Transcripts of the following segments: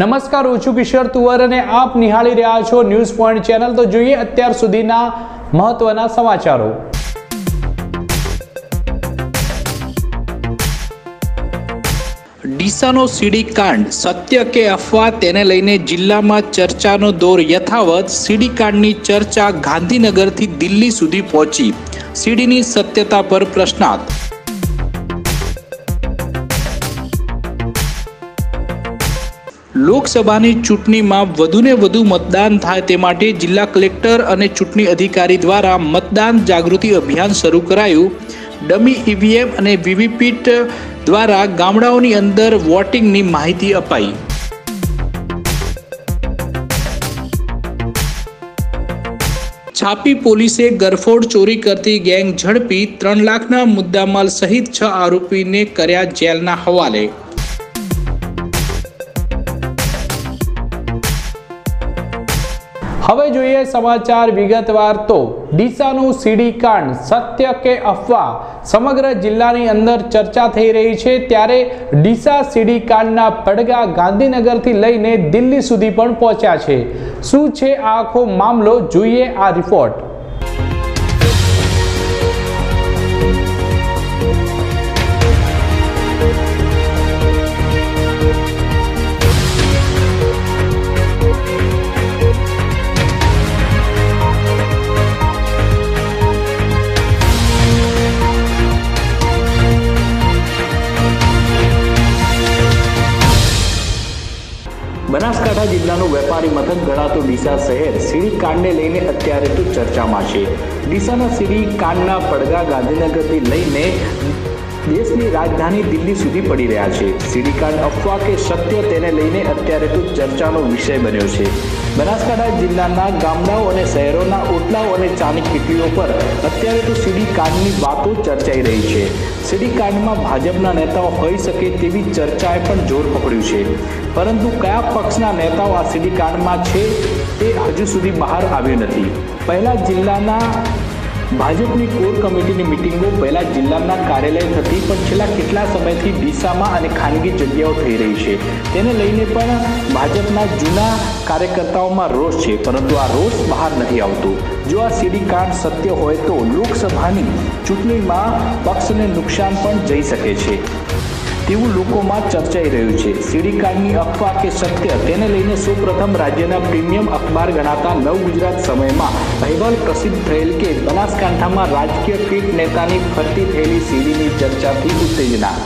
નમસ્કાર હું છું કિશોર તુવર અને આપ નિહાળી રહ્યા છો ન્યૂઝ પોઈન્ટ ચેનલ. તો જોઈએ અત્યાર સુધીના મહત્વના સમાચારો. ડીસાનો સીડી કાંડ. સત્ય કે અફવા તેને લઈને જિલ્લામાં ચર્ચાનો દોર યથાવત સીડી કાંડની ચર્ચા ગાંધીનગરથી દિલ્હી સુધી પહોંચી. સીડીની સત્યતા પર પ્રશ્નાર્થ લોકસભાની ચૂંટણીમાં વધુને વધુ મતદાન થાય તે માટે જિલ્લા કલેક્ટર અને ચૂંટણી અધિકારી દ્વારા મતદાન જાગૃતિ અભિયાન શરૂ કરાયું. ડમી ઈવીએમ અને વીવીપીટ દ્વારા ગામડાઓની અંદર વોટિંગની માહિતી અપાઈ. છાપી પોલીસે ગરફોડ ચોરી કરતી ગેંગ ઝડપી ત્રણ લાખના મુદ્દામાલ સહિત છ આરોપીને કર્યા જેલના હવાલે. હવે જોઈએ સમાચાર વિગતવાર તો ડીસાનું સીડી કાંડ સત્ય કે અફવા સમગ્ર જિલ્લાની અંદર ચર્ચા થઈ રહી છે ત્યારે ડીસા સીડી કાંડના પડઘા ગાંધીનગરથી લઈને દિલ્હી સુધી પણ પહોંચ્યા છે. શું છે આખો મામલો? જોઈએ આ રિપોર્ટ. બનાસકાંઠા જિલ્લાનું વેપારી મથક ગણાતું ડીસા શહેર સીડી કાંડને લઈને અત્યારે તો ચર્ચામાં છે. ડીસાના સીડી કાંડના પડગા ગાંધીનગરથી લઈને દેશની રાજધાની દિલ્હી સુધી પડી રહ્યા છે. સીડી કાંડ અફવા કે સત્ય તેને લઈને અત્યારે તો ચર્ચાનો વિષય બન્યો છે. બનાસકાંઠા જિલ્લાના ગામડાઓ અને શહેરોના ઓટલાઓ અને ચાની કીટીઓ પર અત્યારે તો સીડી કાંડની વાતો ચર્ચાઈ રહી છે. સીડી કાંડમાં ભાજપના નેતાઓ હોઈ શકે તેવી ચર્ચાએ પણ જોર પકડ્યું છે. પરંતુ કયા પક્ષના નેતાઓ આ સીડી કાંડમાં છે તે હજુ સુધી બહાર આવ્યું નથી. પહેલા જિલ્લાના ભાજપની કોર કમિટીની મિટિંગો પહેલા જિલ્લાના કાર્યાલય થતી, પણ છેલ્લા કેટલા સમયથી ડીસામાં અને ખાનગી જગ્યાઓ થઈ રહી છે. તેને લઈને પણ ભાજપના જૂના કાર્યકર્તાઓમાં રોષ છે, પરંતુ આ રોષ બહાર નથી આવતો. જો આ સીડી કાંડ સત્ય હોય તો લોકસભાની ચૂંટણીમાં પક્ષને નુકસાન પણ જઈ શકે છે. તેવું લોકોમાં ચર્ચાઈ રહ્યું છે. સીડીકાંડની અફવા કે સત્ય, તેને લઈને સૌપ્રથમ રાજ્યના પ્રીમિયમ અખબાર ગણાતા નવ ગુજરાત સમયમાં અહેવાલ પ્રસિદ્ધ થયેલ કે બનાસકાંઠામાં રાજકીય કીટ નેતાની ફરતી થયેલી સીડીની ચર્ચાથી ઉત્તેજના.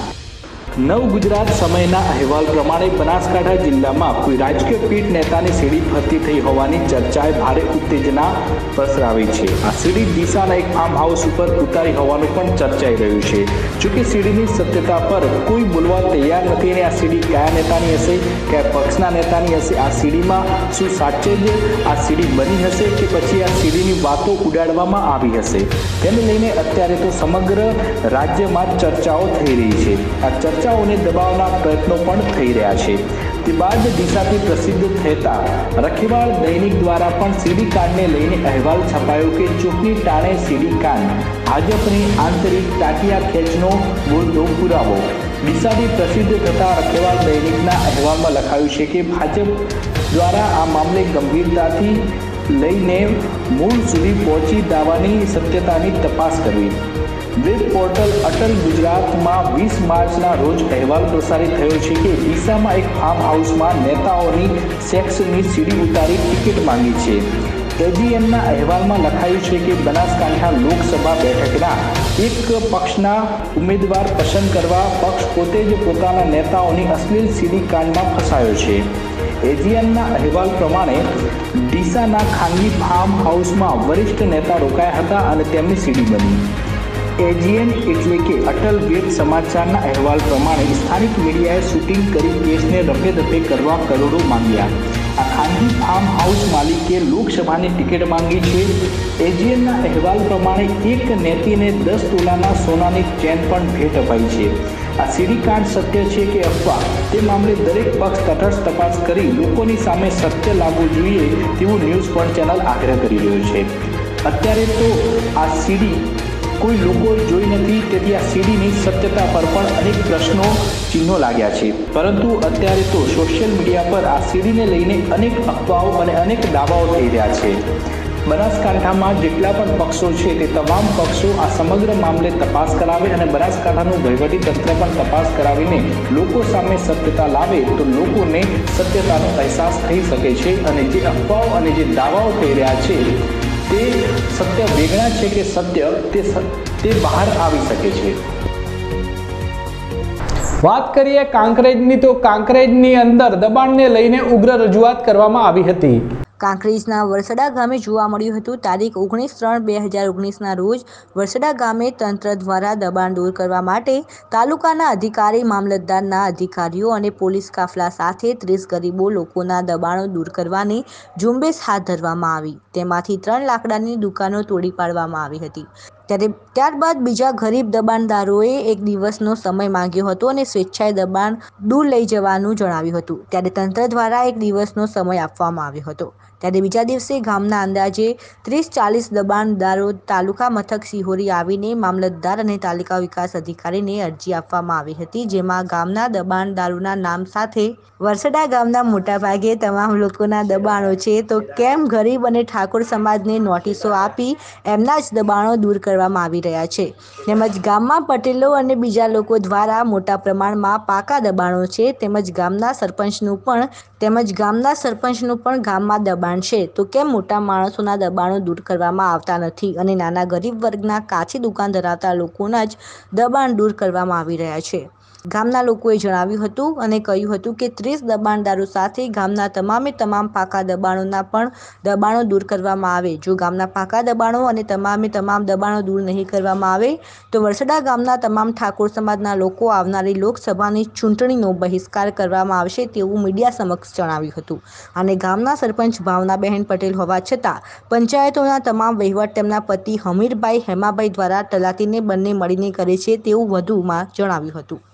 નવ ગુજરાત સમયના અહેવાલ પ્રમાણે બનાસકાંઠા જિલ્લામાં કોઈ રાજકીય પીઠ નેતાની સીડી ફરતી થઈ હોવાની ચર્ચાએ ભારે ઉત્તેજના પ્રસરાવી છે. આ સીડી દિશાના એક ફાર્મ હાઉસ ઉપર ઉતારી હોવાનું પણ ચર્ચાઈ રહ્યું છે. જોકે સીડીની સત્યતા પર કોઈ બોલવા તૈયાર નથી અને આ સીડી કયા નેતાની હશે, કયા પક્ષના નેતાની હશે, આ સીડીમાં શું સાચે આ સીડી બની હશે કે પછી આ સીડીની વાતો ઉડાડવામાં આવી હશે? તેને લઈને અત્યારે તો સમગ્ર રાજ્યમાં ચર્ચાઓ થઈ રહી છે. આ ચર્ચા ચર્ચાઓને દબાવના પ્રયત્નો પણ થઈ રહ્યા છે. તે બાદ દિશાથી પ્રસિદ્ધ થતા રખેવાળ દૈનિક દ્વારા પણ સીડી કાંડને લઈને અહેવાલ છપાયો કે ચૂંટણી ટાણે સીડી કાંડ. ભાજપની આંતરિક ટાટિયા ખેંચનો મુદ્દો પુરાવો. ડીસાથી પ્રસિદ્ધ થતા રખેવાળ દૈનિકના અહેવાલમાં લખાયું છે કે ભાજપ દ્વારા આ મામલે ગંભીરતાથી લઈને મૂળ સુધી પહોંચી દાવાની સત્યતાની તપાસ કરવી. વેબ પોર્ટલ અટલ ગુજરાતમાં વીસ માર્ચના રોજ અહેવાલ પ્રસારિત થયો છે કે ડીસામાં એક ફાર્મ હાઉસમાં નેતાઓની સેક્સની સીડી ઉતારી ટિકિટ માંગી છે. એજીએમના અહેવાલમાં લખાયું છે કે બનાસકાંઠા લોકસભા બેઠકના એક પક્ષના ઉમેદવાર પસંદ કરવા પક્ષ પોતે જ પોતાના નેતાઓની અશ્લીલ સીડી કાંડમાં ફસાયો છે. એજીએનના અહેવાલ પ્રમાણે ડીસાના ખાનગી ફાર્મ હાઉસમાં વરિષ્ઠ નેતા રોકાયા હતા અને તેમની સીડી બની. એજીએન એટલે કે અટલ વેદ સમાચારના અહેવાલ પ્રમાણે સ્થાનિક મીડિયાએ શૂટિંગ કરી કેસને રફે દફે કરવા કરોડો માંગ્યા. આ ખાનગી ફાર્મ હાઉસ માલિકે લોકસભાની ટિકિટ માંગી છે. એજીએનના અહેવાલ પ્રમાણે એક નેતીને દસ તોલાના સોનાની ચેન પણ ભેટ અપાઈ છે. આ સીડી કાંડ સત્ય છે કે અફવા? તે મામલે દરેક પક્ષ તટસ્થ તપાસ કરી લોકોની સામે સત્ય લાવવું જોઈએ તેવું ન્યૂઝ પણ ચેનલ આગ્રહ કરી રહ્યો છે. અત્યારે તો આ સીડી કોઈ લોકોએ જોઈ નથી તેથી આ સીડીની સત્યતા પર પણ અનેક પ્રશ્નો ચિહ્નો લાગ્યા છે. પરંતુ અત્યારે તો સોશિયલ મીડિયા પર આ સીડીને લઈને અનેક અફવાઓ અને અનેક દાવાઓ થઈ રહ્યા છે. બનાસકાંઠામાં જેટલા પણ પક્ષો છે તે તમામ પક્ષો આ સમગ્ર મામલે તપાસ કરાવે અને બનાસકાંઠાનું વહીવટી તંત્ર પણ તપાસ કરાવીને લોકો સામે સત્યતા લાવે તો લોકોને સત્યતાનો અહેસાસ થઈ શકે છે અને જે અફવાઓ અને જે દાવાઓ થઈ રહ્યા છે તે સત્ય વેગળા છે કે સત્ય તે તે બહાર આવી શકે છે. વાત કરીએ કાંકરેજની તો કાંકરેજની અંદર દબાણને લઈને ઉગ્ર રજૂઆત કરવામાં આવી હતી. કાંકરેજના વરસડા ગામે જોવા મળ્યું હતું. તારીખ ઓગણીસ ત્રણ બે હજાર ઓગણીસના રોજ વરસડા ગામે તંત્ર દ્વારા દબાણ દૂર કરવા માટે તાલુકાના અધિકારી, મામલતદારના અધિકારીઓ અને પોલીસ કાફલા સાથે ત્રીસ ગરીબો લોકોના દબાણો દૂર કરવાની ઝુંબેશ હાથ ધરવામાં આવી. તેમાંથી ત્રણ લાકડાની દુકાનો તોડી પાડવામાં આવી હતી. ત્યારે ત્યારબાદ બીજા ગરીબ દબાણદારોએ એક દિવસનો સમય માંગ્યો હતો અને સ્વેચ્છાએ દબાણ દૂર લઈ જવાનું જણાવ્યું હતું. ત્યારે તંત્ર દ્વારા એક દિવસનો સમય આપવામાં આવ્યો હતો. ત્યારે બીજા દિવસે ગામના અંદાજે ત્રીસ ચાલીસ દબાણદારો તાલુકા મથક સિહોરી આવીને મામલતદાર અને તાલુકા વિકાસ અધિકારીને અરજી આપવામાં આવી હતી, જેમાં ગામના દબાણદારોના નામ સાથે વરસડા ગામના મોટાભાગે તમામ લોકોના દબાણો છે. તો કેમ ગરીબ અને ઠાકોર સમાજને નોટિસો આપી એમના જ દબાણો દૂર કરવામાં આવી રહ્યા છે? તેમજ ગામમાં પટેલો અને બીજા લોકો દ્વારા મોટા પ્રમાણમાં પાકા દબાણો છે. તેમજ ગામના સરપંચનું પણ તેમજ ગામના સરપંચનું પણ ગામમાં દબાણ છે તો કેમ મોટા માણસોના દબાણો દૂર કરવામાં આવતા નથી અને નાના ગરીબ વર્ગના કાચી દુકાન ધરાવતા લોકોના જ દબાણ દૂર કરવામાં આવી રહ્યા છે? ગામના લોકોએ જણાવ્યું હતું અને કહ્યું હતું કે ત્રીસ દબાણદારો સાથે ગામના તમામે તમામ પાકા દબાણોના પણ દબાણો દૂર કરવામાં આવે. જો ગામના પાકા દબાણો અને તમામે તમામ દબાણો દૂર નહીં કરવામાં આવે, તો વરસડા ગામના તમામ ઠાકોર સમાજના લોકો આવનારી લોકસભાની ચૂંટણીનો બહિષ્કાર કરવામાં આવશે તેવું મીડિયા સમક્ષ જણાવ્યું હતું. અને ગામના સરપંચ ભાવનાબહેન પટેલ હોવા છતાં, પંચાયતોના તમામ વહીવટ તેમના પતિ હમીરભાઈ હેમાભાઈ દ્વારા તલાટીને બંને મળીને કરે છે તેવું વધુમાં જણાવ્યું હતું.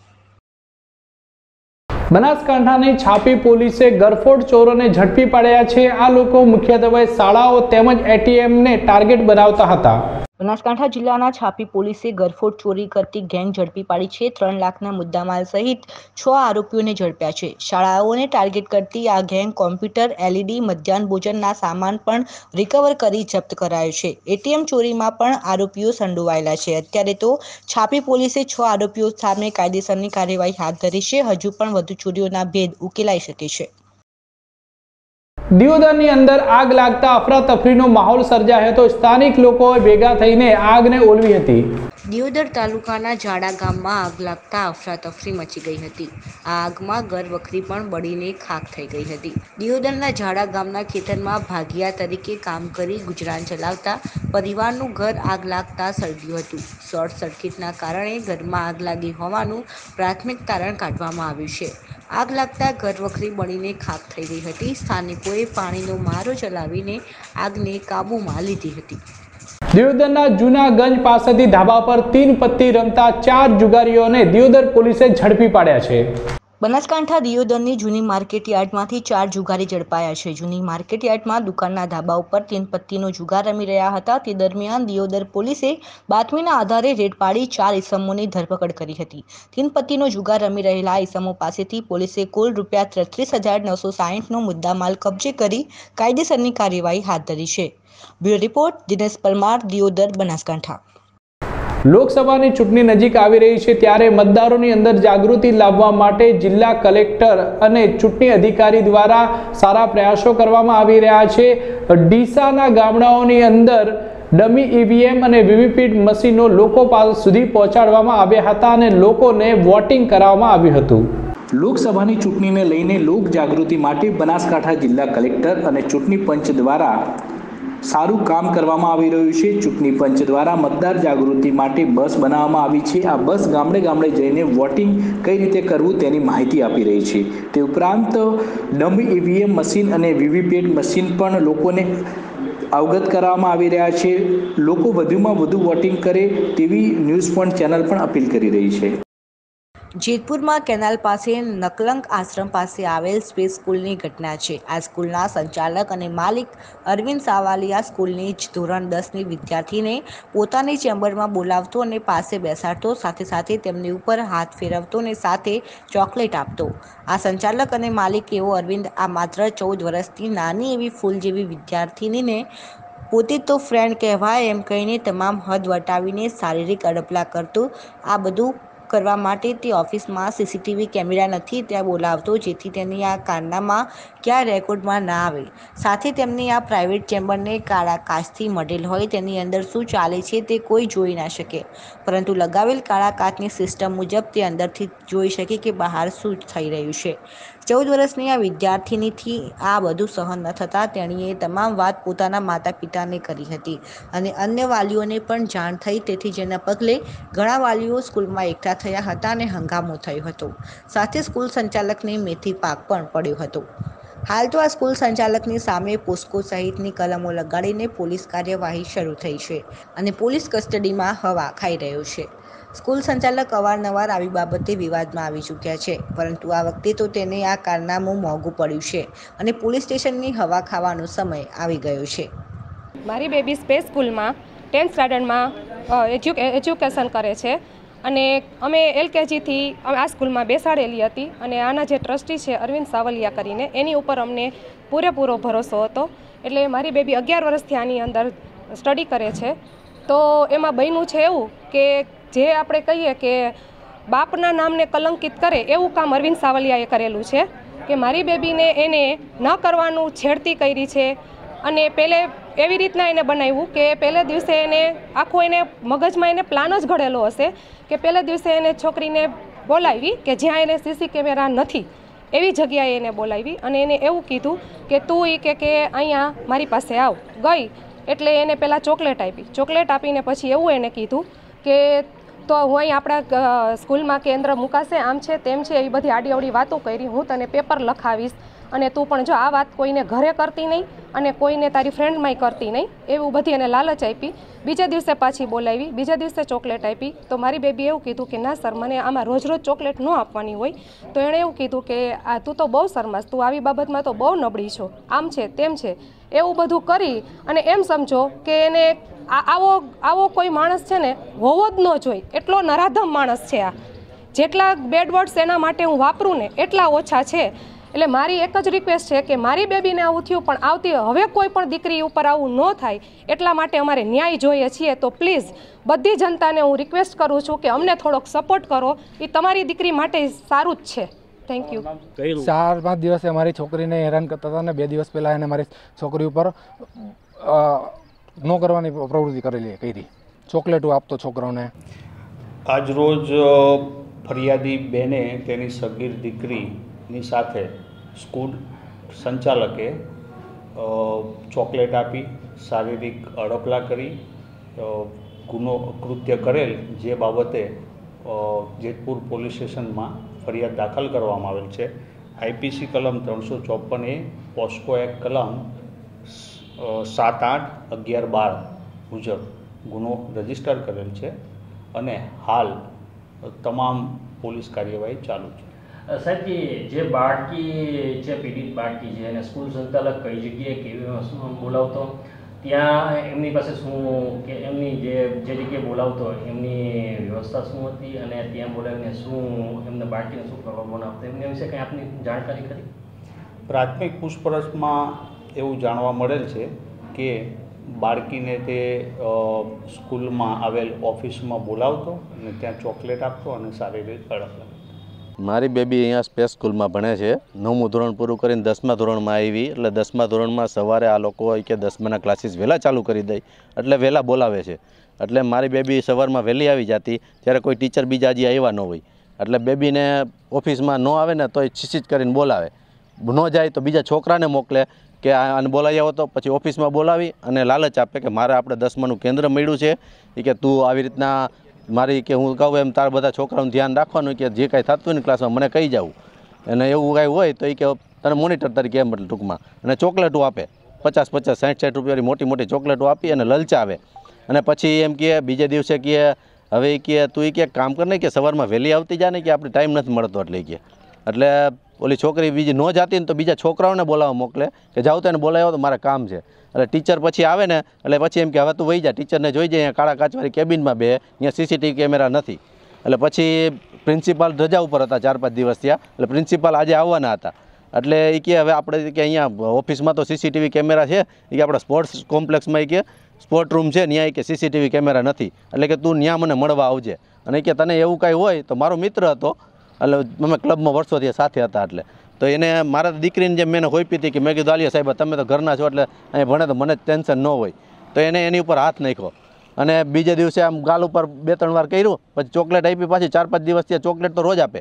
બનાસકાંઠાની છાપી પોલીસે ગરફોડ ચોરોને ઝડપી પાડ્યા છે. આ લોકો મુખ્યત્વે શાળાઓ તેમજ એટીએમને ટાર્ગેટ બનાવતા હતા. બનાસકાંઠા જિલ્લાના છાપી પોલીસે ગરફોડ ચોરી કરતી ગેંગ ઝડપી પાડી છે. ત્રણ લાખના મુદ્દામાલ સહિત છ આરોપીઓને ઝડપ્યા છે. શાળાઓને ટાર્ગેટ કરતી આ ગેંગ કોમ્પ્યુટર, એલઈડી, મધ્યાહન ભોજનના સામાન પણ રિકવર કરી જપ્ત કરાયો છે. એટીએમ ચોરીમાં પણ આરોપીઓ સંડોવાયેલા છે. અત્યારે તો છાપી પોલીસે છ આરોપીઓ સામે કાયદેસરની કાર્યવાહી હાથ ધરી છે. હજુ પણ વધુ ચોરીઓના ભેદ ઉકેલાઈ શકે છે. દિયોદરની અંદર આગ લાગતા અફરાતફરીનો માહોલ સર્જાયો હતો. સ્થાનિક લોકોએ ભેગા થઈને આગને ઓલવી હતી. દિયોદર તાલુકાના જાડા ગામમાં આગ લાગતા અફરાતફરી મચી ગઈ હતી. આ આગમાં ઘર વખરી પણ બળીને ખાખ થઈ ગઈ હતી. દિયોદરના જાડા ગામના ખેતરમાં ભાગિયા તરીકે કામ કરી ગુજરાન ચલાવતા પરિવારનું ઘર આગ લાગતા સળગ્યું હતું. શોર્ટ સર્કિટના કારણે ઘરમાં આગ લાગી હોવાનું પ્રાથમિક તારણ કાઢવામાં આવ્યું છે. આગ લાગતા ઘર વખરી બળીને ખાખ થઈ ગઈ હતી. સ્થાનિકોએ પાણીનો મારો ચલાવીને આગને કાબૂમાં લીધી હતી. દિયોદરના જૂનાગંજ પાસેથી ધાબા પર તીન પત્તી રમતા ચાર જુગારીઓને દિયોદર પોલીસે ઝડપી પાડ્યા છે. બનાસકાંઠા દિયોદરની જૂની માર્કેટ યાર્ડમાંથી ચાર જુગારી ઝડપાયા છે. જૂની માર્કેટ યાર્ડમાં દુકાનના ધાબા ઉપર તીન પત્તીનો જુગાર રમી રહ્યા હતા. તે દરમિયાન દિયોદર પોલીસે બાતમીના આધારે રેડ પાડી ચાર ઈસમોની ધરપકડ કરી હતી. તીન પત્તીનો જુગાર રમી રહેલા ઈસમો પાસેથી પોલીસે કુલ રૂપિયા ત્રેત્રીસ હજાર નવસો સાહીઠનો મુદ્દામાલ કબજે કરી કાયદેસરની કાર્યવાહી હાથ ધરી છે. Bureau report Dinesh Parmar Deodar Banaskantha. લોકસભાની ચૂંટણી નજીક આવી રહી છે ત્યારે મતદારોની અંદર જાગૃતિ લાવવા માટે જિલ્લા કલેક્ટર અને ચૂંટણી અધિકારી દ્વારા સારા પ્રયાસો કરવામાં આવી રહ્યા છે. ડીસાના ગામડાઓની અંદર ડમી ઈવીએમ અને વીવીપીટ મશીનો લોકો સુધી પહોંચાડવામાં આવ્યા હતા અને લોકોને વોટિંગ કરાવવામાં આવ્યું હતું. લોકસભાની ચૂંટણીને લઈને લોક જાગૃતિ માટે બનાસકાંઠા જિલ્લા કલેક્ટર અને ચૂંટણી પંચ દ્વારા સારું કામ કરવામાં આવી રહ્યું છે. ચૂંટણી પંચ દ્વારા મતદાર જાગૃતિ માટે બસ બનાવવામાં આવી છે. આ બસ ગામડે ગામડે જઈને વોટિંગ કઈ રીતે કરવું તેની માહિતી આપી રહી છે. તે ઉપરાંત ડમી ઈવીએમ મશીન અને વીવીપેટ મશીન પણ લોકોને અવગત કરવામાં આવી રહ્યા છે. લોકો વધુમાં વધુ વોટિંગ કરે તેવી ન્યૂઝ પણ ચેનલ પણ અપીલ કરી રહી છે. જેતપુરમાં કેનાલ પાસે નકલંક આશ્રમ પાસે આવેલ સ્પેસ સ્કૂલની ઘટના છે. આ સ્કૂલના સંચાલક અને માલિક અરવિંદ સાવાલિયા સ્કૂલની જ ધોરણ દસની વિદ્યાર્થીને પોતાની ચેમ્બરમાં બોલાવતો અને પાસે બેસાડતો, સાથે સાથે તેમની ઉપર હાથ ફેરવતો અને સાથે ચોકલેટ આપતો. આ સંચાલક અને માલિક એવો અરવિંદ આ માત્ર ચૌદ વર્ષથી નાની એવી ફૂલ જેવી વિદ્યાર્થીનીને પોતે તો ફ્રેન્ડ કહેવાય એમ કહીને તમામ હદ વટાવીને શારીરિક અડપલા કરતો. આ બધું કરવા માટે તે ઓફિસમાં સીસીટીવી કેમેરા નથી, ત્યાં બોલાવતો, જેથી તેની આ કારનામાં ક્યાં રેકોર્ડમાં ના આવે. સાથે તેમની આ પ્રાઇવેટ ચેમ્બરને કાળા કાચથી મઢેલ હોય, તેની અંદર શું ચાલે છે તે કોઈ જોઈ ના શકે. પરંતુ લગાવેલ કાળા કાચની સિસ્ટમ મુજબ તે અંદરથી જોઈ શકે કે બહાર શું થઈ રહ્યું છે. ચૌદ વર્ષની આ વિદ્યાર્થીનીથી આ બધું સહન ન થતાં તેણીએ તમામ વાત પોતાના માતા પિતાને કરી હતી અને અન્ય વાલીઓને પણ જાણ થઈ તેથી જેના પગલે ઘણા વાલીઓ સ્કૂલમાં એકઠા થયા હતા અને હંગામો થયો હતો. સાથે સ્કૂલ સંચાલકને મેથી પાક પણ પડ્યો હતો. હાલ તો આ સ્કૂલ સંચાલકની સામે પોસ્કો સહિતની કલમો લગાડીને પોલીસ કાર્યવાહી શરૂ થઈ છે અને પોલીસ કસ્ટડીમાં હવા ખાઈ રહ્યો છે. સ્કૂલ સંચાલક અવારનવાર આવી બાબતે વિવાદમાં આવી ચૂક્યા છે, પરંતુ આ વખતે તો તેને આ કારનામું મોંઘું પડ્યું છે અને પોલીસ સ્ટેશનની હવા ખાવાનો સમય આવી ગયો છે. મારી બેબી સ્પેસ સ્કૂલમાં ટેન્થ સ્ટાન્ડર્ડમાં એજ્યુકે એજ્યુકેશન કરે છે. અને અમે એલકેજીથી આ સ્કૂલમાં બેસાડેલી હતી અને આના જે ટ્રસ્ટી છે અરવિંદ સાવલિયા કરીને એની ઉપર અમને પૂરેપૂરો ભરોસો હતો. એટલે મારી બેબી અગિયાર વર્ષથી આની અંદર સ્ટડી કરે છે. તો એમાં બન્યું છે એવું કે જે આપણે કહીએ કે બાપના નામને કલંકિત કરે એવું કામ અરવિંદ સાવલિયાએ કરેલું છે કે મારી બેબીને એને ન કરવાનું છેડતી કરી છે. અને પહેલે એવી રીતના એને બનાવ્યું કે પહેલે દિવસે એને આખો એને મગજમાં એને પ્લાન જ ઘડેલો હશે કે પહેલે દિવસે એને છોકરીને બોલાવી કે જ્યાં એને સીસી કેમેરા નથી, એવી જગ્યાએ એને બોલાવી અને એને એવું કીધું કે તું એ કે કે અહીંયા મારી પાસે આવ. ગઈ એટલે એને પહેલાં ચોકલેટ આપી. ચોકલેટ આપીને પછી એવું એને કીધું કે તો હું અહીં આપણા સ્કૂલમાં કેન્દ્ર મુકાશે, આમ છે તેમ છે, એવી બધી આડી અવડી વાતો કરી. હું તને પેપર લખાવીશ અને તું પણ જો આ વાત કોઈને ઘરે કરતી નહીં અને કોઈને તારી ફ્રેન્ડમાંય કરતી નહીં, એવું બધી એને લાલચ આપી. બીજા દિવસે પાછી બોલાવી, બીજા દિવસે ચોકલેટ આપી. તો મારી બેબી એવું કીધું કે, ના સર, મને આમાં રોજ રોજ ચોકલેટ ન આપવાની હોય. તો એણે એવું કીધું કે, આ તું તો બહુ શરમાશ તું આવી બાબતમાં તો બહુ નબળી છો. આમ છે, તેમ છે. એવું બધું કરી અને એમ સમજો કે એને આવો આવો કોઈ માણસ છે ને, હોવો જ ન જોઈ એટલો નરાધમ માણસ છે આ. જેટલા બેડ વર્ડ્સ એના માટે હું વાપરું ને, એટલા ઓછા છે. એટલે મારી એક જ રિક્વેસ્ટ છે કે મારી બેબીને આવું થયું પણ આવતી હવે કોઈ પણ દીકરી ઉપર આવું ન થાય એટલા માટે અમારે ન્યાય જોઈએ છીએ. તો પ્લીઝ બધી જનતાને હું રિક્વેસ્ટ કરું છું કે અમને થોડોક સપોર્ટ કરો. એ તમારી દીકરી માટે સારું જ છે. થેન્ક યુ ચાર પાંચ દિવસે મારી છોકરીને હેરાન કરતા હતા અને બે દિવસ પહેલાં એને મારી છોકરી ઉપર ન કરવાની પ્રવૃત્તિ કરેલી કરી ચોકલેટો આપતો છોકરાઓને. આજરોજ ફરિયાદી બેને તેની સગીર દીકરીની સાથે સ્કૂલ સંચાલકે ચોકલેટ આપી, શારીરિક અડપલા કરી ગુનો કૃત્ય કરેલ જે બાબતે જેતપુર પોલીસ સ્ટેશનમાં ફરિયાદ દાખલ કરવામાં આવેલ છે. આઈપીસી કલમ ત્રણસો ચોપન એ પોસ્કો એક્ટ કલમ સાત આઠ અગિયાર બાર મુજબ ગુનો રજિસ્ટર કરેલ છે અને હાલ તમામ પોલીસ કાર્યવાહી ચાલુ છે. સાહેબજી જે બાળકી છે પીડિત બાળકી છે એને સ્કૂલ સંચાલક કઈ જગ્યાએ કેવી બોલાવતો? ત્યાં એમની પાસે શું કે, એમની જે જે જગ્યાએ બોલાવતો એમની વ્યવસ્થા શું હતી અને ત્યાં બોલાવીને શું એમને બાળકીને શું કરવા આપતો એમને વિશે કંઈ આપની જાણકારી કરી પ્રાથમિક પૂછપરછમાં એવું જાણવા મળેલ છે કે બાળકીને તે સ્કૂલમાં આવેલ ઓફિસમાં બોલાવતો અને ત્યાં ચોકલેટ આપતો અને શારીરિક અડપ મારી બેબી અહીંયા સ્પેસ સ્કૂલમાં ભણે છે. નવમું ધોરણ પૂરું કરીને દસમા ધોરણમાં આવી. એટલે દસમા ધોરણમાં સવારે આ લોકો હોય કે દસમાના ક્લાસીસ વહેલા ચાલુ કરી દે. એટલે વહેલા બોલાવે છે. એટલે મારી બેબી સવારમાં વહેલી આવી જતી. ત્યારે કોઈ ટીચર બીજા હજી આવ્યા ન હોય. એટલે બેબીને ઓફિસમાં ન આવે ને તો એ છીછીચ કરીને બોલાવે. ન જાય તો બીજા છોકરાને મોકલે કે આને બોલાવી આવો તો પછી ઓફિસમાં બોલાવી અને લાલચ આપે કે મારે આપણે દસમાનું કેન્દ્ર મળ્યું છે. એ કે તું આવી રીતના મારી કે હું કહું એમ, તારા બધા છોકરાઓનું ધ્યાન રાખવાનું કે જે કાંઈ થતું હોય ને ક્લાસમાં મને કહી જવું અને એવું કાંઈ હોય તો એ કે તને મોનિટર તરીકે એમ ટૂંકમાં. અને ચોકલેટો આપે. પચાસ પચાસ, સાઠ સાઠ રૂપિયાની મોટી મોટી ચોકલેટો આપી અને લલચાવે અને પછી એમ કહે, બીજે દિવસે કહે, હવે એ કહે, તું એ કે કામ કર ને કે સવારમાં વહેલી આવતી જા ને કે આપણે ટાઈમ નથી મળતો એટલે કે એટલે ઓલી છોકરી બીજી ન જાતી ને તો બીજા છોકરાઓને બોલાવવા મોકલે કે જાઉં તો એને બોલાવ્યો તો મારે કામ છે. એટલે ટીચર પછી આવે ને, એટલે પછી એમ કે હવે તું વહી જા ટીચરને જોઈ જાય કાળા કાચવાળી કેબિનમાં બે, અહીંયા સીસીટીવી કેમેરા નથી. એટલે પછી પ્રિન્સિપાલ રજા ઉપર હતા ચાર પાંચ દિવસ થયા, એટલે પ્રિન્સિપાલ આજે આવવાના હતા. એટલે એ કે હવે આપણે કે અહીંયા ઓફિસમાં તો સીસીટીવી કેમેરા છે એ કે આપણા સ્પોર્ટ્સ કોમ્પ્લેક્સમાં એ કે સ્પોર્ટ રૂમ છે ત્યાં કે સીસીટીવી કેમેરા નથી. એટલે કે તું ત્યાં મને મળવા આવજે. અને એ કે તને એવું કાંઈ હોય તો મારો મિત્ર હતો, એટલે અમે ક્લબમાં વર્ષોથી સાથે હતા એટલે. તો એને મારા દીકરીને જેમ મેં હોઈપી હતી કે મેં કીધું, આલિયા સાહેબ તમે તો ઘરના છો એટલે અહીં ભણે તો મને ટેન્શન ન હોય. તો એને એની ઉપર હાથ નાખ્યો. અને બીજે દિવસે આમ ગાલ ઉપર બે ત્રણ વાર કર્યું, પછી ચોકલેટ આપી, પાછી ચાર પાંચ દિવસથી ચોકલેટ તો રોજ આપે.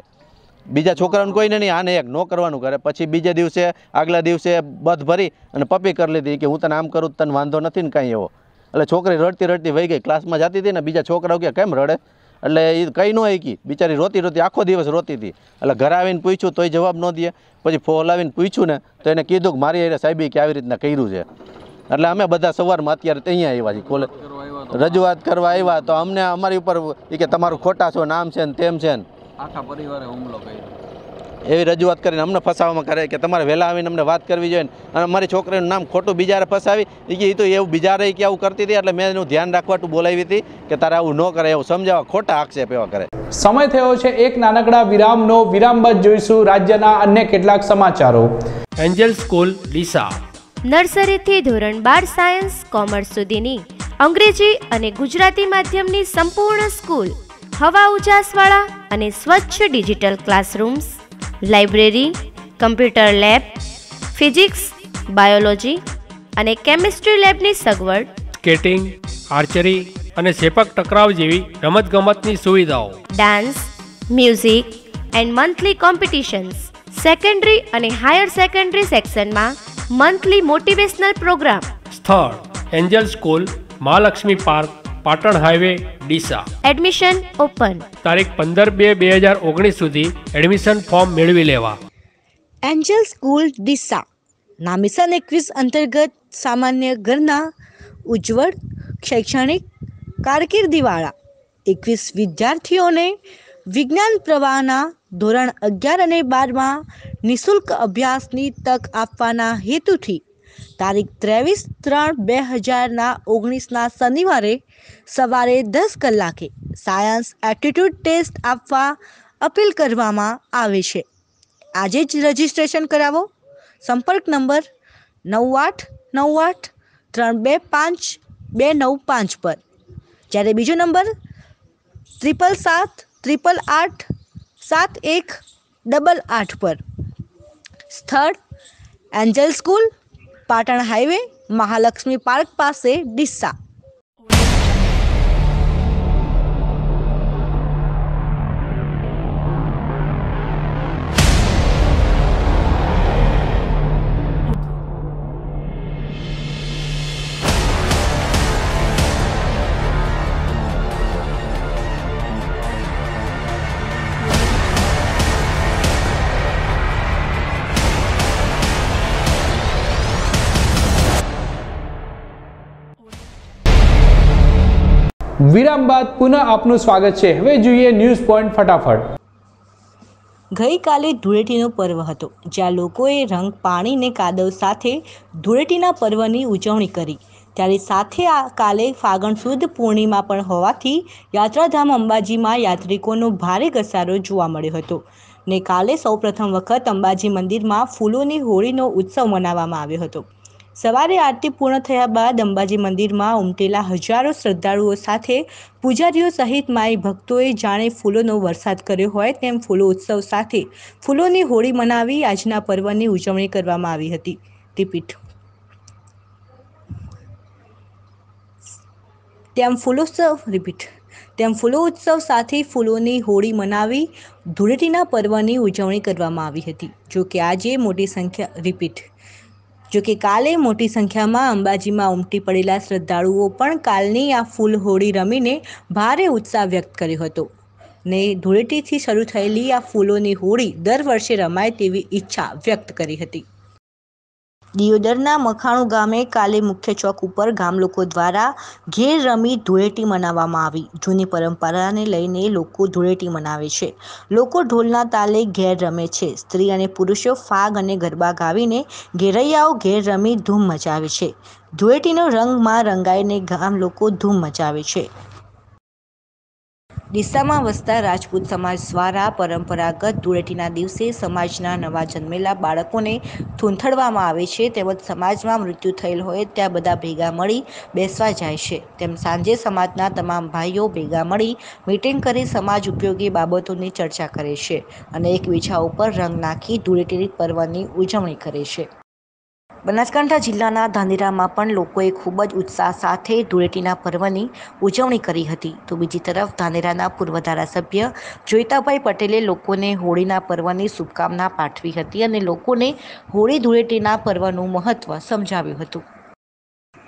બીજા છોકરાઓને કોઈને નહીં, આને એક ન કરવાનું કરે. પછી બીજે દિવસે, આગલા દિવસે બધ ભરી અને પપ્પી કરી લીધી કે હું તને આમ કરું તને વાંધો નથી ને કાંઈ એવો. એટલે છોકરી રડતી રડતી વહી ગઈ. ક્લાસમાં જતી હતી ને બીજા છોકરાઓ કે, કેમ રડે? એટલે એ કંઈ ન શીખી બિચારી રોતી રોતી આખો દિવસ રોતી હતી. એટલે ઘરે આવીને પૂછ્યું, તોય જવાબ ન દે. પછી ફોન આવીને પૂછ્યું ને, તો એને કીધું કે મારી હારે સાહેબે કે આવી રીતના કર્યું છે. એટલે અમે બધા સવારમાં અત્યારે ત્યાં આવ્યા છીએ કોલે રજૂઆત કરવા આવ્યા, તો અમને અમારી ઉપર એ કે તમારું ખોટા છો નામ છે ને તેમ છે ને. આખા પરિવારે હુમલો કર્યો. એવી રજૂઆત કરીને અમને ફસાવામાં કરે કે તમારે વહેલા આવીને અમને વાત કરવી જોઈએ અને અમારી છોકરીનું નામ ખોટું બીજારે ફસાવી એ કે એ તો એવું બીજારે કે આવું કરતી હતી એટલે મેં એનું ધ્યાન રાખવાટું બોલાવી હતી કે તારે આવું ન કરે એવું સમજાવવા ખોટા આક્ષેપ એવા કરે. સમય થયો છે એક નાનકડા વિરામનો વિરામ બાદ જોઈશું રાજ્યના અન્ય કેટલાક સમાચારો. Angel School Deesa. નર્સરીથી ધોરણ બાર સાયન્સ કોમર્સ સુધીની. અંગ્રેજી અને ગુજરાતી માધ્યમની સંપૂર્ણ સ્કૂલ. હવા ઉજાસવાળા અને સ્વચ્છ digital classrooms. Library computer lab physics biology અને કેમિસ્ટ્રી લેબની સગવડ. સ્કેટિંગ આર્ચરી અને સેપક ટકરાવ જેવી રમતગમતની સુવિધાઓ. Dance music and monthly competitions. Secondary અને હાયર સેકન્ડરી સેક્શનમાં મંથલી મોટિવેશનલ પ્રોગ્રામ. સ્થળ Angel School Mahalakshmi park Patan highway Deesa. Admission open તારીખ પંદર બે બે હજાર ઓગણીસ સુધી એડમિશન ફોર્મ મેળવી લેવા. Angel School Deesa. ના મિશન એકવીસ અંતર્ગત સામાન્ય ઘરના ઉજ્જવળ શૈક્ષણિક કારકિર્દીવાળા એકવીસ વિદ્યાર્થીઓને વિજ્ઞાન પ્રવાહના ધોરણ અગિયાર અને બારમાં નિઃશુલ્ક અભ્યાસની તક આપવાના હેતુથી તારીખ ત્રેવીસ ત્રણ બે હજારના ઓગણીસના શનિવારે સવારે દસ કલાકે સાયન્સ એપ્ટિટ્યૂડ ટેસ્ટ આપવા અપીલ કરવામાં આવે છે. આજે જ રજીસ્ટ્રેશન કરાવો. સંપર્ક નંબર નવ આઠ નવ આઠ ત્રણ બે પાંચ બે નવ પાંચ પર. જ્યારે બીજો નંબર ત્રિપલ સાત ત્રિપલ આઠ સાત એક ડબલ આઠ પર. સ્થળ Angel School Patan highway Mahalakshmi park પાસે ડીસા. વિરામ બાદ પુનઃ આપનું સ્વાગત છે. હવે જોઈએ ન્યૂઝ પોઈન્ટ ફટાફટ. ગઈકાલે ધૂળેટીનો પર્વ હતો, જ્યાં લોકોએ રંગ પાણીને કાદવ સાથે ધૂળેટીના પર્વની ઉજવણી કરી. ત્યારે સાથે આ કાલે ફાગણ સુદ પૂર્ણિમા પણ હોવાથી યાત્રાધામ અંબાજીમાં યાત્રિકોનો ભારે ઘસારો જોવા મળ્યો હતો ને કાલે સૌપ્રથમ વખત અંબાજી મંદિરમાં ફૂલોની હોળીનો ઉત્સવ મનાવવામાં આવ્યો હતો. સવારે આરતી પૂર્ણ થયા બાદ અંબાજી મંદિરમાં ઉમટેલા હજારો શ્રદ્ધાળુઓ સાથે પૂજારીઓ સહિત માઈ ભક્તોએ જાણે ફૂલોનો વરસાદ કર્યો હોય તેમ ફૂલો ઉત્સવ સાથે ફૂલોની હોળી મનાવી આજના પર્વની ઉજવણી કરવામાં આવી હતી. રિપીટ. તેમ ફૂલોત્સવ રિપીટ. તેમ ફૂલો ઉત્સવ સાથે ફૂલોની હોળી મનાવી ધૂળેટીના પર્વની ઉજવણી કરવામાં આવી હતી. જો કે આજે મોટી સંખ્યા, રિપીટ. જો કે કાલે મોટી સંખ્યામાં અંબાજીમાં ઉમટી પડેલા શ્રદ્ધાળુઓ પણ કાલની આ ફૂલ હોળી રમીને ભારે ઉત્સાહ વ્યક્ત કર્યો હતો. ને ધૂળેટીથી શરૂ થયેલી આ ફૂલોની હોળી દર વર્ષે રમાય તેવી ઈચ્છા વ્યક્ત કરી હતી. દિયોદરના મખાણું ગામે કાલે મુખ્ય ચોક ઉપર ગામ લોકો દ્વારા ઘેર રમી ધૂળેટી મનાવવામાં આવી. જૂની પરંપરાને લઈને લોકો ધૂળેટી મનાવે છે. લોકો ઢોલના તાલે ઘેર રમે છે. સ્ત્રી અને પુરુષો ફાગ અને ગરબા ગાવીને ઘેરૈયાઓ ઘેર રમી ધૂમ મચાવે છે. ધૂળેટીનો રંગમાં રંગાઈને ગામ લોકો ધૂમ મચાવે છે. ડીસામાં વસતા રાજપૂત સમાજ દ્વારા પરંપરાગત ધૂળેટીના દિવસે સમાજના નવા જન્મેલા બાળકોને થૂંથડવામાં આવે છે તેમજ સમાજમાં મૃત્યુ થયેલ હોય ત્યાં બધા ભેગા મળી બેસવા જાય છે. તેમ સાંજે સમાજના તમામ ભાઈઓ ભેગા મળી મિટિંગ કરી સમાજ ઉપયોગી બાબતોની ચર્ચા કરે છે અને એકબીજા ઉપર રંગ નાખી ધૂળેટી પર્વની ઉજવણી કરે છે. બનાસકાંઠા જિલ્લાના ધાનેરામાં પણ લોકોએ ખૂબ જ ઉત્સાહ સાથે ધૂળેટીના પર્વની ઉજવણી કરી હતી. તો બીજી તરફ ધાનેરાના પૂર્વ ધારાસભ્ય જોઈતાભાઈ પટેલે લોકોને હોળીના પર્વની શુભકામના પાઠવી હતી અને લોકોને હોળી ધૂળેટીના પર્વનું મહત્ત્વ સમજાવ્યું હતું.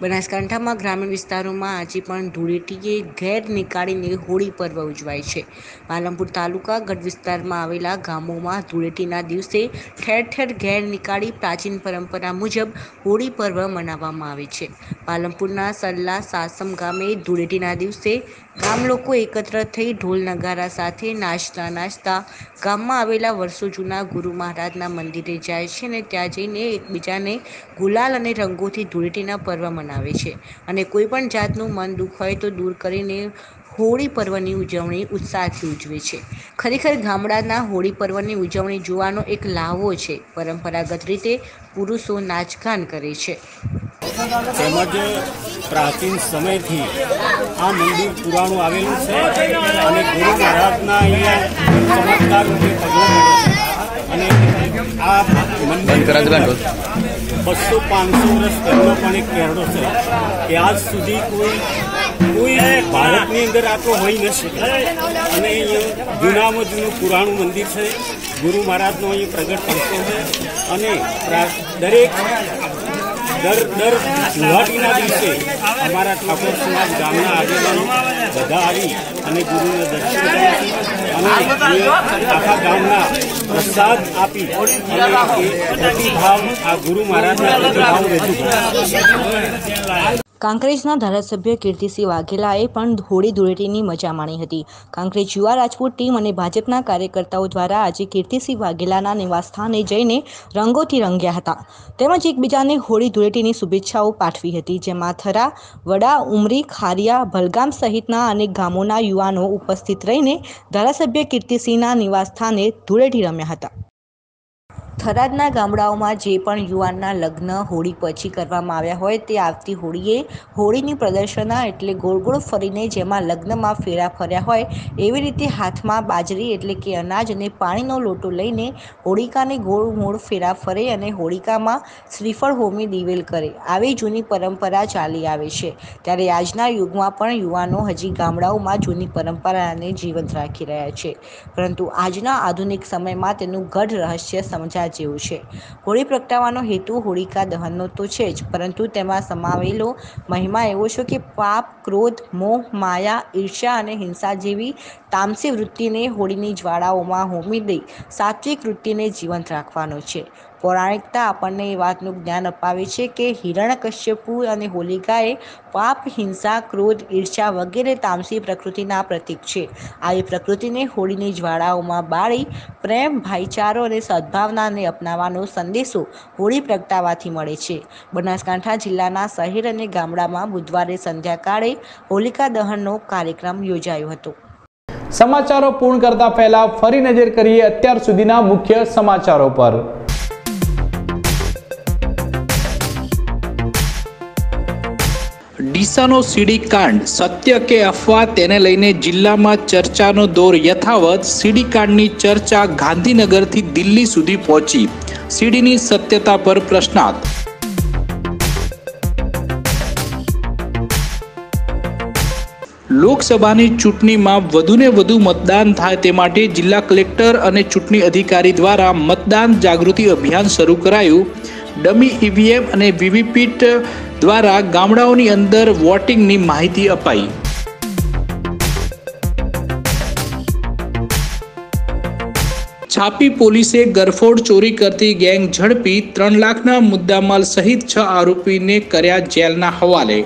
બનાસકાંઠામાં ગ્રામીણ વિસ્તારોમાં આજે પણ ધૂળેટીએ ઘેર નીકાળીને હોળી પર્વ ઉજવાય છે. પાલનપુર તાલુકા ગઢ વિસ્તારમાં આવેલા ગામોમાં ધૂળેટીના દિવસે ઠેર ઠેર ઘેર નીકાળી પ્રાચીન પરંપરા મુજબ હોળી પર્વ મનાવવામાં આવે છે. પાલનપુરના સલ્લા સાસમ ગામે ધૂળેટીના દિવસે ગામ લોકો એકત્ર થઈ ઢોલ નગારા સાથે નાચતા નાચતા ગામમાં આવેલા વર્ષો જૂના ગુરુ મહારાજના મંદિરે જાય છે અને ત્યાં જઈને એકબીજાને ગુલાલ અને રંગોથી ધૂળેટીના પર્વ મનાવે છે. અને કોઈ પણ જાતનું મન દુઃખ હોય તો દૂર કરીને હોળી પર્વની ઉજવણી ઉત્સાહથી ઉજવે છે. ખરેખર ગામડાના હોળી પર્વની ઉજવણી જોવાનો એક લાહવો છે. પરંપરાગત રીતે પુરુષો નાચગાન કરે છે. તેમજ પ્રાચીન સમયથી આ મંદિર પુરાણું આવેલું છે અને ગુરુ મહારાજના અહીંયા અને આ મંદિર બસો પાંચસો વર્ષ પહેલો પણ એક કહેવડો છે. કે આજ સુધી કોઈ અંદર આટલો હોઈ ન શકે અને અહીંયા જૂનામાં જૂનું પુરાણું મંદિર છે. ગુરુ મહારાજનો અહીં પ્રગટ થતો છે. અને દરેક દર દર ગુવાહાટીના દિવસે અમારા ઠાકોર સમાજ ગામના આગેવાનો બધા આવી અને ગુરુને દર્શન અને આખા ગામના પ્રસાદ આપી અને પ્રતિભાવ આ ગુરુ મહારાજના પ્રતિભાવ રજૂ કાંકરેજના ધારાસભ્ય કીર્તિસિંહ વાઘેલાએ પણ હોળી ધૂળેટીની મજા માણી હતી. કાંકરેજ યુવા રાજપૂત ટીમ અને ભાજપના કાર્યકર્તાઓ દ્વારા આજે કીર્તિસિંહ વાઘેલાના નિવાસસ્થાને જઈને રંગોથી રંગ્યા હતા. તેમજ એકબીજાને હોળી ધૂળેટીની શુભેચ્છાઓ પાઠવી હતી, જેમાં થરા, વડા, ઉમરી, ખારિયા, ભલગામ સહિતના અનેક ગામોના યુવાનો ઉપસ્થિત રહીને ધારાસભ્ય કીર્તિસિંહના નિવાસસ્થાને ધૂળેટી રમ્યા હતા. થરાદના ગામડાઓમાં જે પણ યુવાનના લગ્ન, હોળી પછી કરવામાં આવ્યા હોય તે આવતી હોળીએ હોળીની પ્રદર્શના એટલે ગોળ ગોળ ફરીને જેમાં લગ્નમાં ફેરા ફર્યા હોય એવી રીતે હાથમાં બાજરી એટલે કે અનાજ અને પાણીનો લોટો લઈને હોળિકાને ગોળ મૂળ ફેરા ફરે અને હોળિકામાં શ્રીફળ હોમી દિવેલ કરે. આવી જૂની પરંપરા ચાલી આવે છે. ત્યારે આજના યુગમાં પણ યુવાનો હજી ગામડાઓમાં જૂની પરંપરાને જીવંત રાખી રહ્યા છે. પરંતુ આજના આધુનિક સમયમાં તેનું ગઢ રહસ્ય સમજા જેવું છે. હોળી પ્રગટાવવાનો હેતુ હોળિકા દહનનો તો છે જ, પરંતુ તેમાં સમાવેલો મહિમા એવો છે કે પાપ, ક્રોધ, મોહ, માયા, ઈર્ષ્યા અને હિંસા જેવી તામસી વૃત્તિને હોળીની જ્વાળાઓમાં હોમી દઈ સાત્વિક વૃત્તિને જીવંત રાખવાનો છે. પૌરાણિકતા આપણને એ વાતનું જ્ઞાન અપાવે છે કે હિરણ્યકશ્યપુ અને હોલિકાએ પાપ, હિંસા, ક્રોધ ઈર્ષા વગેરે તામસી પ્રકૃતિના પ્રતીક છે. આવી પ્રકૃતિને હોળીની જ્વાળાઓમાં બાળી પ્રેમ, ભાઈચારો અને સદભાવનાને અપનાવવાનો સંદેશો હોળી પ્રગટાવાથી મળે છે. બનાસકાંઠા જિલ્લાના શહેર અને ગામડામાં બુધવારે સંધ્યાકાળે હોલિકા દહનનો કાર્યક્રમ યોજાયો હતો. સમાચારો પૂર્ણ કરતા પહેલા ફરી નજર કરીએ અત્યાર સુધીના મુખ્ય સમાચારો પર. ડીસાનો સીડી કાંડ. સત્ય કે અફવા તેને લઈને જિલ્લામાં ચર્ચાનો દોર યથાવત સીડી કાંડની ચર્ચા ગાંધીનગરથી દિલ્હી સુધી પહોંચી. સીડીની સત્યતા પર પ્રશ્નાર્થ. લોકસભાની ચૂંટણીમાં વધુને વધુ મતદાન થાય તે માટે જિલ્લા કલેક્ટર અને ચૂંટણી અધિકારી દ્વારા મતદાન જાગૃતિ અભિયાન શરૂ કરાયું. ડમી ઈવીએમ અને વીવીપીટ દ્વારા ગામડાઓની અંદર વોટિંગની માહિતી અપાઈ. છાપી પોલીસે ગરફોડ ચોરી કરતી ગેંગ ઝડપી ત્રણ લાખના મુદ્દામાલ સહિત છ આરોપીને કર્યા જેલના હવાલે.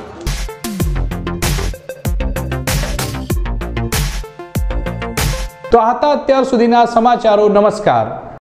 તો હતા અત્યાર સુધીના સમાચારો, નમસ્કાર.